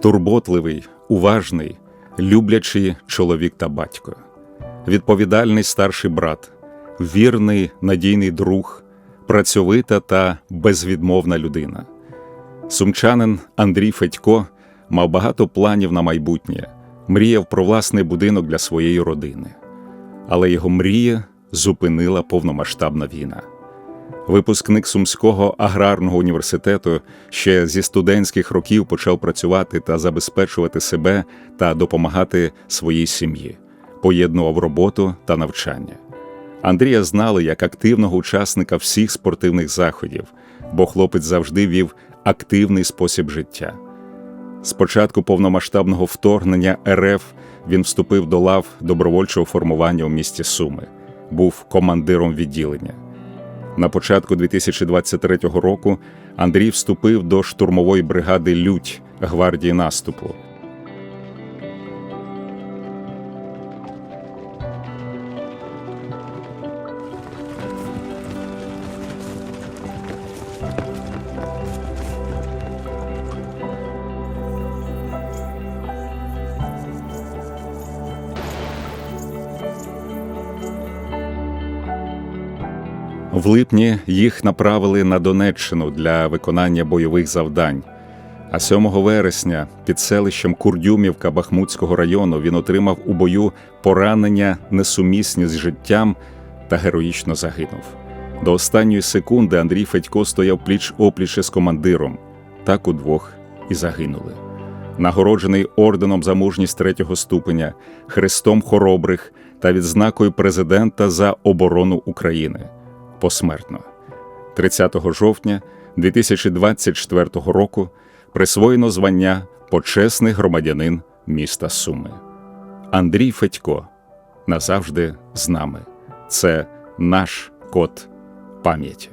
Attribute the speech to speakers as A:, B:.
A: турботливий, уважний, люблячий чоловік та батько, відповідальний старший брат, вірний надійний друг, працьовита та безвідмовна людина. Сумчанин Андрій Федько мав багато планів на майбутнє, мріяв про власний будинок для своєї родини. Але його мрія зупинила повномасштабна війна. Випускник Сумського аграрного університету ще зі студентських років почав працювати та забезпечувати себе та допомагати своїй сім'ї, поєднував роботу та навчання. Андрія знали як активного учасника всіх спортивних заходів, бо хлопець завжди вів активний спосіб життя. З початку повномасштабного вторгнення РФ він вступив до лав добровольчого формування у місті Суми, був командиром відділення. На початку 2023 року Андрій вступив до штурмової бригади Лють гвардії наступу. В липні їх направили на Донеччину для виконання бойових завдань. А 7 вересня під селищем Курдюмівка Бахмутського району він отримав у бою поранення несумісні з життям та героїчно загинув. До останньої секунди Андрій Федько стояв пліч опліч із командиром. Так удвох і загинули. Нагороджений орденом за мужність третього ступеня, хрестом хоробрих та відзнакою президента за оборону України посмертно. 30 жовтня 2024 року присвоєно звання почесний громадянин міста Суми. Андрій Федько назавжди з нами. Це наш код пам'яті.